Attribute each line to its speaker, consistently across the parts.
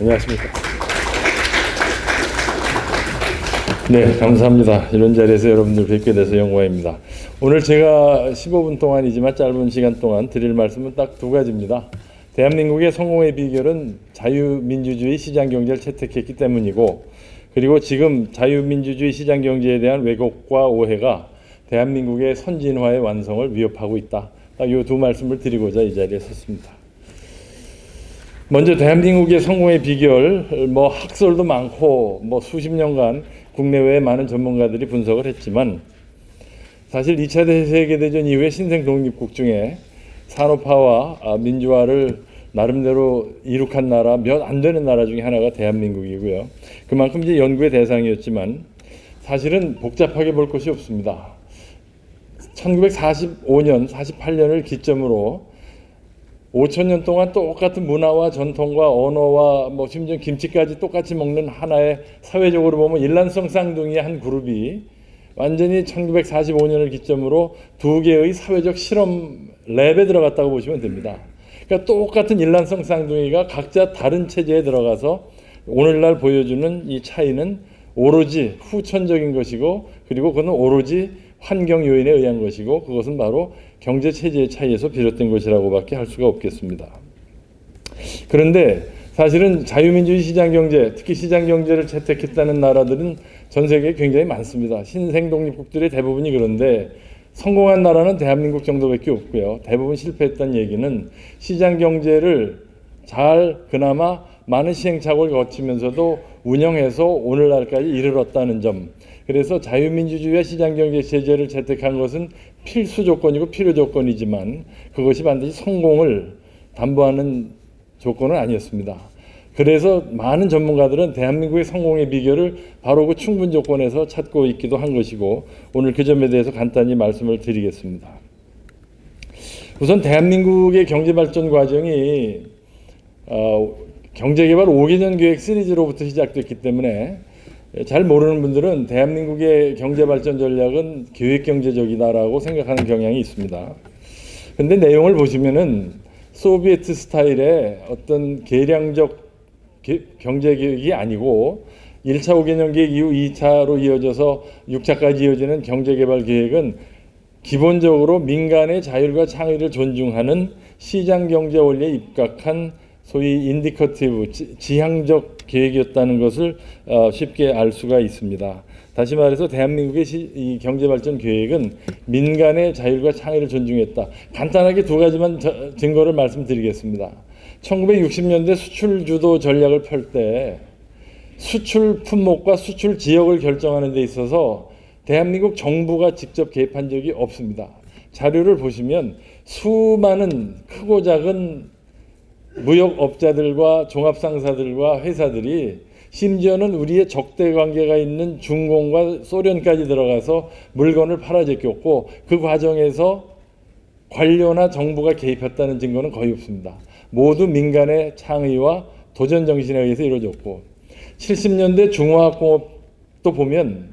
Speaker 1: 안녕하십니까. 네, 감사합니다. 이런 자리에서 여러분들 뵙게 돼서 영광입니다. 오늘 제가 15분 동안이지만 짧은 시간 동안 드릴 말씀은 딱 두 가지입니다. 대한민국의 성공의 비결은 자유민주주의 시장경제를 채택했기 때문이고, 그리고 지금 자유민주주의 시장경제에 대한 왜곡과 오해가 대한민국의 선진화의 완성을 위협하고 있다. 딱 이 두 말씀을 드리고자 이 자리에 섰습니다. 먼저 대한민국의 성공의 비결, 뭐 학설도 많고 뭐 수십 년간 국내외의 많은 전문가들이 분석을 했지만 사실 2차 세계대전 이후에 신생 독립국 중에 산업화와 아, 민주화를 나름대로 이룩한 나라 몇 안 되는 나라 중에 하나가 대한민국이고요. 그만큼 이제 연구의 대상이었지만 사실은 복잡하게 볼 것이 없습니다. 1945년, 48년을 기점으로 5천 년 동안 똑같은 문화와 전통과 언어와 뭐 심지어 김치까지 똑같이 먹는 하나의 사회적으로 보면 일란성 쌍둥이의 한 그룹이 완전히 1945년을 기점으로 두 개의 사회적 실험 랩에 들어갔다고 보시면 됩니다. 그러니까 똑같은 일란성 쌍둥이가 각자 다른 체제에 들어가서 오늘날 보여주는 이 차이는 오로지 후천적인 것이고 그리고 그는 오로지 환경 요인에 의한 것이고 그것은 바로 경제 체제의 차이에서 비롯된 것이라고밖에 할 수가 없겠습니다. 그런데 사실은 자유민주주의 시장 경제, 특히 시장 경제를 채택했다는 나라들은 전 세계에 굉장히 많습니다. 신생 독립국들의 대부분이 그런데 성공한 나라는 대한민국 정도밖에 없고요. 대부분 실패했던 얘기는 시장 경제를 잘 그나마 많은 시행착오를 거치면서도 운영해서 오늘날까지 이르렀다는 점. 그래서 자유민주주의와 시장경제 체제를 채택한 것은 필수 조건이고 필요 조건이지만 그것이 반드시 성공을 담보하는 조건은 아니었습니다. 그래서 많은 전문가들은 대한민국의 성공의 비결을 바로 그 충분 조건에서 찾고 있기도 한 것이고 오늘 그 점에 대해서 간단히 말씀을 드리겠습니다. 우선 대한민국의 경제 발전 과정이 어, 경제개발 5개년 계획 시리즈로부터 시작됐기 때문에 잘 모르는 분들은 대한민국의 경제 발전 전략은 계획 경제적이다라고 생각하는 경향이 있습니다. 근데 내용을 보시면은 소비에트 스타일의 어떤 계량적 경제 계획이 아니고 1차 5개년 계획 이후 2차로 이어져서 6차까지 이어지는 경제 개발 계획은 기본적으로 민간의 자율과 창의를 존중하는 시장 경제 원리에 입각한 소위 인디커티브 지향적 계획이었다는 것을 어, 쉽게 알 수가 있습니다. 다시 말해서 대한민국의 이 경제 발전 계획은 민간의 자율과 창의를 존중했다. 간단하게 두 가지만 증거를 말씀드리겠습니다. 1960년대 수출 주도 전략을 펼 때 수출 품목과 수출 지역을 결정하는 데 있어서 대한민국 정부가 직접 개입한 적이 없습니다. 자료를 보시면 수많은 크고 작은 무역업자들과 종합상사들과 회사들이 심지어는 우리의 적대 관계가 있는 중공과 소련까지 들어가서 물건을 팔아 제꼈고 그 과정에서 관료나 정부가 개입했다는 증거는 거의 없습니다. 모두 민간의 창의와 도전 정신에 의해서 이루어졌고 70년대 중화학공업도 보면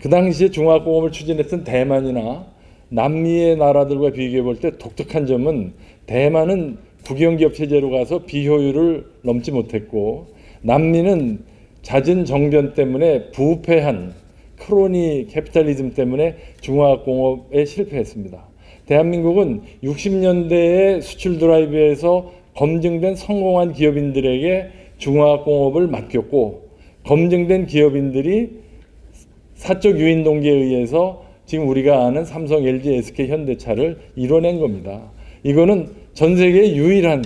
Speaker 1: 그 당시에 중화학공업을 추진했던 대만이나 남미의 나라들과 비교해 볼 때 독특한 점은 대만은 국영기업 체제로 가서 비효율을 넘지 못했고 남미는 잦은 정변 때문에 부패한 크로니 캐피탈리즘 때문에 중화공업에 실패했습니다. 대한민국은 60년대에 수출 드라이브에서 검증된 성공한 기업인들에게 중화공업을 맡겼고 검증된 기업인들이 사적 유인 동기에 의해서 지금 우리가 아는 삼성, LG, SK, 현대차를 이뤄낸 겁니다. 이거는 전 세계 유일한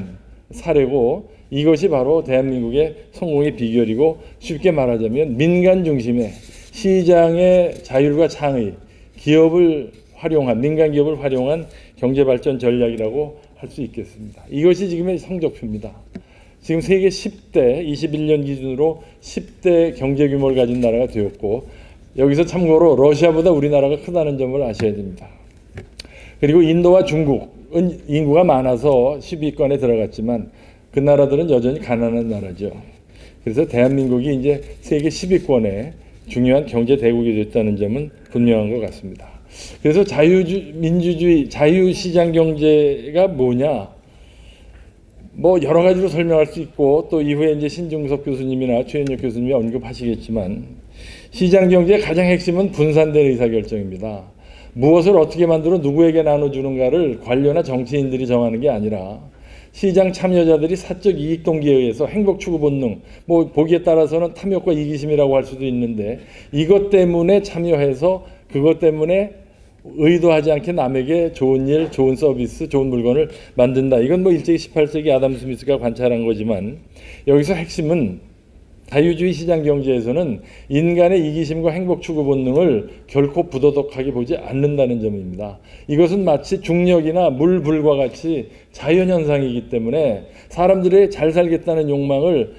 Speaker 1: 사례고 이것이 바로 대한민국의 성공의 비결이고 쉽게 말하자면 민간 중심의 시장의 자율과 창의, 기업을 활용한 민간 기업을 활용한 경제 발전 전략이라고 할 수 있겠습니다. 이것이 지금의 성적표입니다. 지금 세계 10대 21년 기준으로 10대 경제 규모를 가진 나라가 되었고 여기서 참고로 러시아보다 우리나라가 크다는 점을 아셔야 됩니다. 그리고 인도와 중국은 인구가 많아서 10위권에 들어갔지만 그 나라들은 여전히 가난한 나라죠. 그래서 대한민국이 이제 세계 10위권에 중요한 경제 대국이 됐다는 점은 분명한 것 같습니다. 그래서 자유민주주의, 자유시장 경제가 뭐냐? 뭐 여러 가지로 설명할 수 있고 또 이후에 이제 신중섭 교수님이나 최현혁 교수님이 언급하시겠지만 시장 경제의 가장 핵심은 분산된 의사결정입니다. 무엇을 어떻게 만들어 누구에게 나눠주는가를 관료나 정치인들이 정하는 게 아니라 시장 참여자들이 사적 이익 동기에 의해서 행복 추구 본능, 뭐 보기에 따라서는 탐욕과 이기심이라고 할 수도 있는데 이것 때문에 참여해서 그것 때문에 의도하지 않게 남에게 좋은 일, 좋은 서비스, 좋은 물건을 만든다. 이건 뭐 일제히 18세기 아담 스미스가 관찰한 거지만 여기서 핵심은 자유주의 시장 경제에서는 인간의 이기심과 행복 추구 본능을 결코 부도덕하게 보지 않는다는 점입니다. 이것은 마치 중력이나 물, 불과 같이 자연 현상이기 때문에 사람들의 잘 살겠다는 욕망을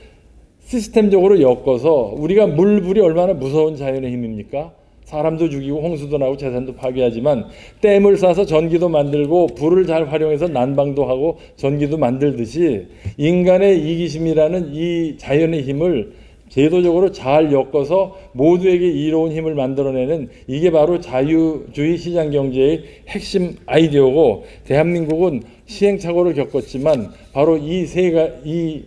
Speaker 1: 시스템적으로 엮어서 우리가 물, 불이 얼마나 무서운 자연의 힘입니까? 사람도 죽이고 홍수도 나고 재산도 파괴하지만 댐을 싸서 전기도 만들고 불을 잘 활용해서 난방도 하고 전기도 만들듯이 인간의 이기심이라는 이 자연의 힘을 제도적으로 잘 엮어서 모두에게 이로운 힘을 만들어내는 이게 바로 자유주의 시장 경제의 핵심 아이디어고 대한민국은 시행착오를 겪었지만 바로 이 세가 이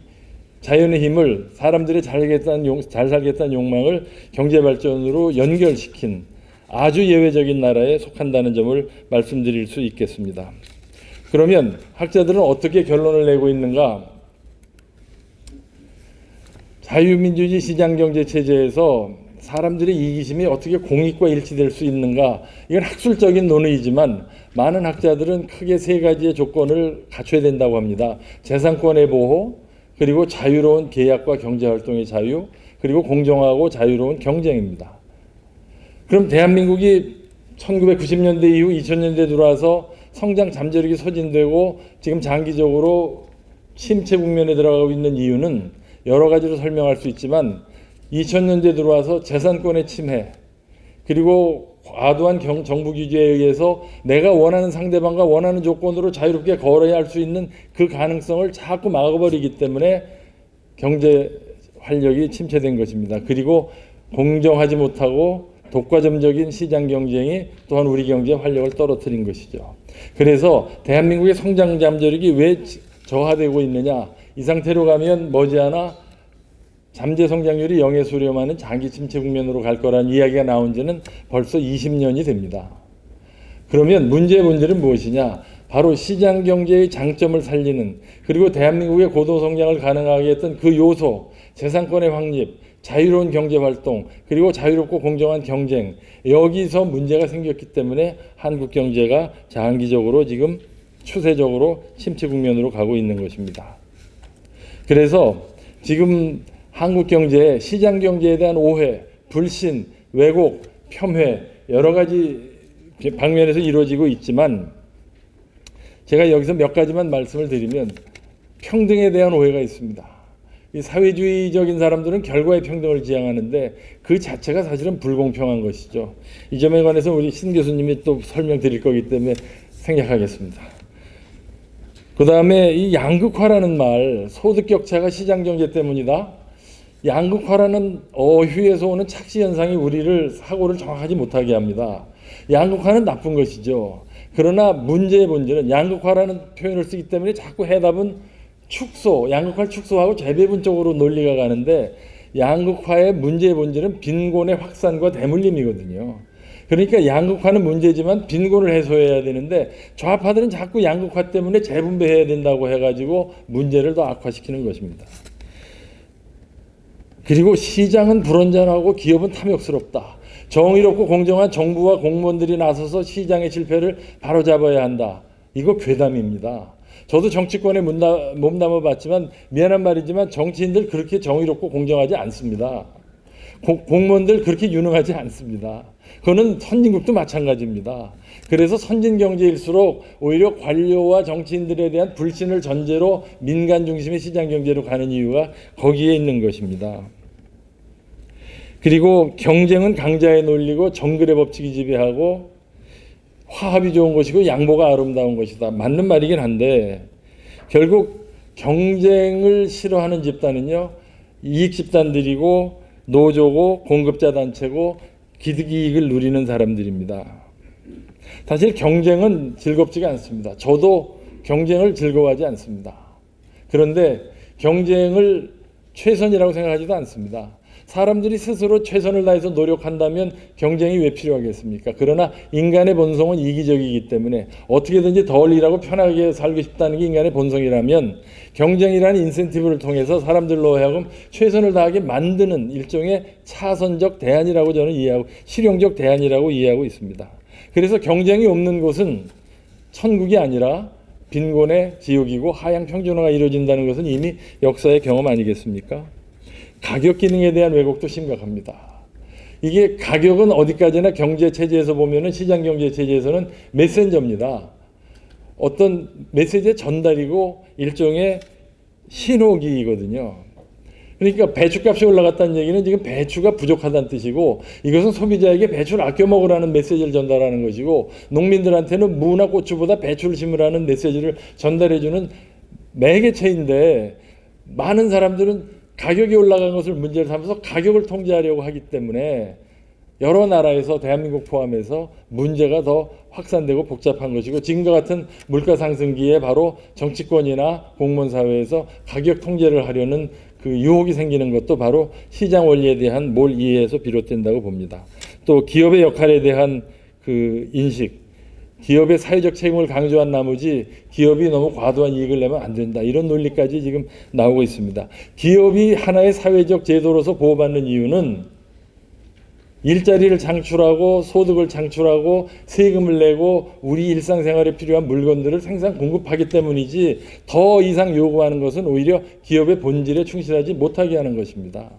Speaker 1: 자연의 힘을 사람들의 잘 살겠다는, 용, 잘 살겠다는 욕망을 경제 발전으로 연결시킨 아주 예외적인 나라에 속한다는 점을 말씀드릴 수 있겠습니다. 그러면 학자들은 어떻게 결론을 내고 있는가? 자유민주주의 시장경제 체제에서 사람들의 이기심이 어떻게 공익과 일치될 수 있는가? 이건 학술적인 논의이지만 많은 학자들은 크게 세 가지의 조건을 갖춰야 된다고 합니다. 재산권의 보호, 그리고 자유로운 계약과 경제활동의 자유, 그리고 공정하고 자유로운 경쟁입니다. 그럼 대한민국이 1990년대 이후 2000년대 들어와서 성장 잠재력이 소진되고 지금 장기적으로 침체 국면에 들어가고 있는 이유는 여러 가지로 설명할 수 있지만 2000년대 들어와서 재산권의 침해 그리고 과도한 경, 정부 규제에 의해서 내가 원하는 상대방과 원하는 조건으로 자유롭게 걸어야 할수 있는 그 가능성을 자꾸 막아버리기 때문에 경제 활력이 침체된 것입니다. 그리고 공정하지 못하고 독과점적인 시장 경쟁이 또한 우리 경제의 활력을 떨어뜨린 것이죠. 그래서 대한민국의 성장 잠재력이 왜 저하되고 있느냐? 이 상태로 가면 머지않아 잠재 성장률이 영에 수렴하는 장기 침체 국면으로 갈 거라는 이야기가 나온 지는 벌써 20년이 됩니다. 그러면 문제의 본질은 무엇이냐? 바로 시장 경제의 장점을 살리는 그리고 대한민국의 고도 성장을 가능하게 했던 그 요소, 재산권의 확립, 자유로운 경제 활동, 그리고 자유롭고 공정한 경쟁 여기서 문제가 생겼기 때문에 한국 경제가 장기적으로 지금 추세적으로 침체 국면으로 가고 있는 것입니다. 그래서 지금 한국 경제의 시장 경제에 대한 오해, 불신, 왜곡, 폄훼 여러 가지 방면에서 이루어지고 있지만 제가 여기서 몇 가지만 말씀을 드리면 평등에 대한 오해가 있습니다. 이 사회주의적인 사람들은 결과의 평등을 지향하는데 그 자체가 사실은 불공평한 것이죠. 이 점에 관해서 우리 신 교수님이 또 설명드릴 거기 때문에 생략하겠습니다. 그 다음에 이 양극화라는 말, 소득 격차가 시장 경제 때문이다. 양극화라는 어휘에서 오는 착시 현상이 우리를 사고를 정확하지 못하게 합니다. 양극화는 나쁜 것이죠. 그러나 문제의 본질은 양극화라는 표현을 쓰기 때문에 자꾸 해답은 축소, 양극화를 축소하고 재배분 쪽으로 논리가 가는데 양극화의 문제의 본질은 빈곤의 확산과 대물림이거든요. 그러니까 양극화는 문제지만 빈곤을 해소해야 되는데 좌파들은 자꾸 양극화 때문에 재분배해야 된다고 해가지고 문제를 더 악화시키는 것입니다. 그리고 시장은 불완전하고 기업은 탐욕스럽다. 정의롭고 공정한 정부와 공무원들이 나서서 시장의 실패를 바로잡아야 한다. 이거 괴담입니다. 저도 정치권에 몸담아 봤지만 미안한 말이지만 정치인들 그렇게 정의롭고 공정하지 않습니다. 공무원들 그렇게 유능하지 않습니다. 그거는 선진국도 마찬가지입니다. 그래서 선진 경제일수록 오히려 관료와 정치인들에 대한 불신을 전제로 민간 중심의 시장 경제로 가는 이유가 거기에 있는 것입니다. 그리고 경쟁은 강자의 논리고 정글의 법칙이 지배하고 화합이 좋은 것이고 양보가 아름다운 것이다. 맞는 말이긴 한데 결국 경쟁을 싫어하는 집단은요 이익 집단들이고 노조고 공급자 단체고 기득이익을 누리는 사람들입니다. 사실 경쟁은 즐겁지가 않습니다. 저도 경쟁을 즐거워하지 않습니다. 그런데 경쟁을 최선이라고 생각하지도 않습니다. 사람들이 스스로 최선을 다해서 노력한다면 경쟁이 왜 필요하겠습니까? 그러나 인간의 본성은 이기적이기 때문에 어떻게든지 덜 일하고 편하게 살고 싶다는 게 인간의 본성이라면 경쟁이라는 인센티브를 통해서 사람들로 하여금 최선을 다하게 만드는 일종의 차선적 대안이라고 저는 이해하고 실용적 대안이라고 이해하고 있습니다. 그래서 경쟁이 없는 곳은 천국이 아니라 빈곤의 지옥이고 하향 평준화가 이루어진다는 것은 이미 역사의 경험 아니겠습니까? 가격 기능에 대한 왜곡도 심각합니다. 이게 가격은 어디까지나 경제 체제에서 보면은 시장 경제 체제에서는 메신저입니다. 어떤 메시지의 전달이고 일종의 신호기이거든요. 그러니까 배추값이 올라갔다는 얘기는 지금 배추가 부족하다는 뜻이고 이것은 소비자에게 배추를 아껴 먹으라는 메시지를 전달하는 것이고 농민들한테는 무나 고추보다 배추를 심으라는 메시지를 전달해 주는 매개체인데 많은 사람들은 가격이 올라간 것을 문제를 삼아서 가격을 통제하려고 하기 때문에 여러 나라에서 대한민국 포함해서 문제가 더 확산되고 복잡한 것이고 지금과 같은 물가 상승기에 바로 정치권이나 공무원 사회에서 가격 통제를 하려는 그 유혹이 생기는 것도 바로 시장 원리에 대한 몰 이해에서 비롯된다고 봅니다. 또 기업의 역할에 대한 그 인식, 기업의 사회적 책임을 강조한 나머지 기업이 너무 과도한 이익을 내면 안 된다. 이런 논리까지 지금 나오고 있습니다. 기업이 하나의 사회적 제도로서 보호받는 이유는 일자리를 창출하고 소득을 창출하고 세금을 내고 우리 일상생활에 필요한 물건들을 생산 공급하기 때문이지 더 이상 요구하는 것은 오히려 기업의 본질에 충실하지 못하게 하는 것입니다.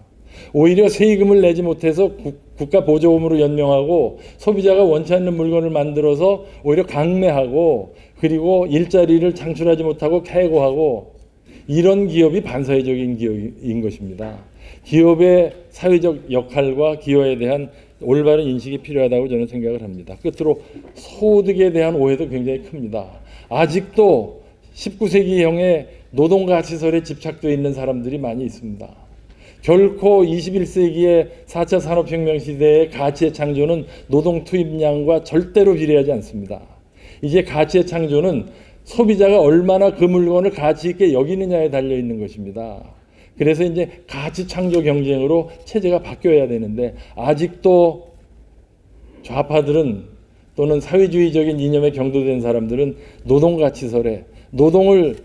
Speaker 1: 오히려 세금을 내지 못해서 국가 보조금으로 연명하고 소비자가 원치 않는 물건을 만들어서 오히려 강매하고 그리고 일자리를 창출하지 못하고 해고하고 이런 기업이 반사회적인 기업인 것입니다. 기업의 사회적 역할과 기여에 대한 올바른 인식이 필요하다고 저는 생각을 합니다. 끝으로 소득에 대한 오해도 굉장히 큽니다. 아직도 19세기형의 노동가치설에 집착되어 있는 사람들이 많이 있습니다. 결코 21세기의 4차 산업혁명 시대의 가치의 창조는 노동 투입량과 절대로 비례하지 않습니다. 이제 가치의 창조는 소비자가 얼마나 그 물건을 가치 있게 여기느냐에 달려 있는 것입니다. 그래서 이제 가치 창조 경쟁으로 체제가 바뀌어야 되는데 아직도 좌파들은 또는 사회주의적인 이념에 경도된 사람들은 노동 가치설에 노동을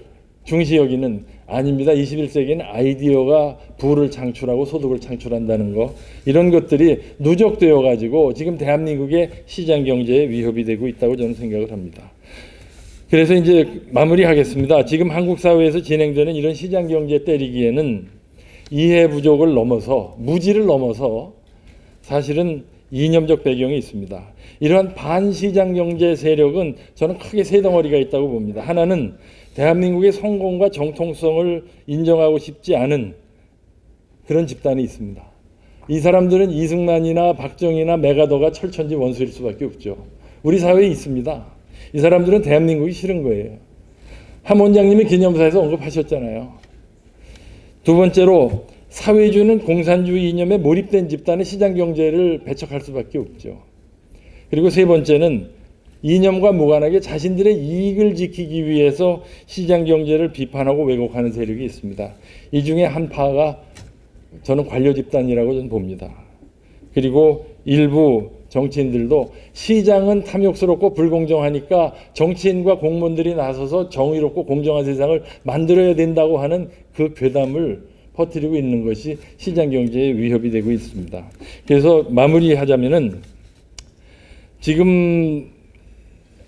Speaker 1: 중시 여기는 아닙니다. 21세기는 아이디어가 부를 창출하고 소득을 창출한다는 거 이런 것들이 누적되어 가지고 지금 대한민국의 시장 경제에 위협이 되고 있다고 저는 생각을 합니다. 그래서 이제 마무리하겠습니다. 지금 한국 사회에서 진행되는 이런 시장 경제 때리기에는 이해 부족을 넘어서 무지를 넘어서 사실은 이념적 배경이 있습니다. 이러한 반시장 경제 세력은 저는 크게 세 덩어리가 있다고 봅니다. 하나는 대한민국의 성공과 정통성을 인정하고 싶지 않은 그런 집단이 있습니다. 이 사람들은 이승만이나 박정희나 메가더가 철천지 원수일 수밖에 없죠. 우리 사회에 있습니다. 이 사람들은 대한민국이 싫은 거예요. 함 원장님이 기념사에서 언급하셨잖아요. 두 번째로 사회주의는 공산주의 이념에 몰입된 집단의 시장 경제를 배척할 수밖에 없죠. 그리고 세 번째는 이념과 무관하게 자신들의 이익을 지키기 위해서 시장 경제를 비판하고 왜곡하는 세력이 있습니다. 이 중에 한 파가 저는 관료 집단이라고 저는 봅니다. 그리고 일부 정치인들도 시장은 탐욕스럽고 불공정하니까 정치인과 공무원들이 나서서 정의롭고 공정한 세상을 만들어야 된다고 하는 그 괴담을 퍼뜨리고 있는 것이 시장 경제에 위협이 되고 있습니다. 그래서 마무리하자면은 지금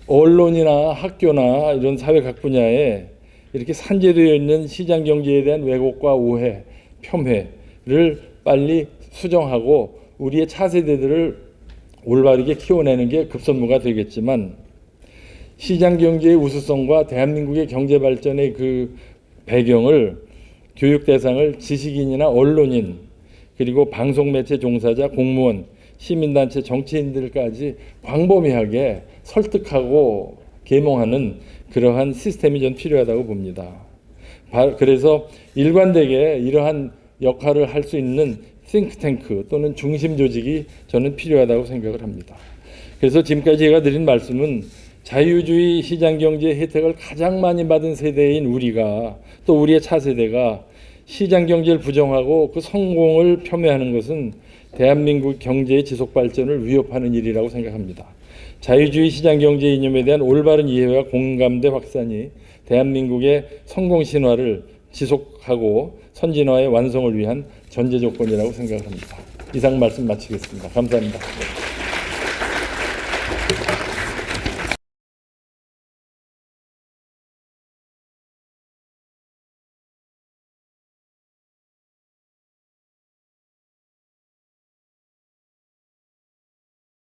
Speaker 1: 언론이나 학교나 이런 사회 각 분야에 이렇게 산재되어 있는 시장 경제에 대한 왜곡과 오해, 폄훼를 빨리 수정하고 우리의 차세대들을 올바르게 키워내는 게 급선무가 되겠지만 시장 경제의 우수성과 대한민국의 경제 발전의 그 배경을 교육 대상을 지식인이나 언론인 그리고 방송 매체 종사자, 공무원, 시민단체, 정치인들까지 광범위하게 설득하고 계몽하는 그러한 시스템이 전 필요하다고 봅니다. 그래서 일관되게 이러한 역할을 할 수 있는 싱크탱크 또는 중심 조직이 저는 필요하다고 생각을 합니다. 그래서 지금까지 제가 드린 말씀은 자유주의 시장 경제 혜택을 가장 많이 받은 세대인 우리가 또 우리의 차세대가 시장 경제를 부정하고 그 성공을 폄훼하는 것은 대한민국 경제의 지속 발전을 위협하는 일이라고 생각합니다. 자유주의 시장 경제 이념에 대한 올바른 이해와 공감대 확산이 대한민국의 성공 신화를 지속하고 선진화의 완성을 위한 전제 조건이라고 생각합니다. 이상 말씀 마치겠습니다. 감사합니다.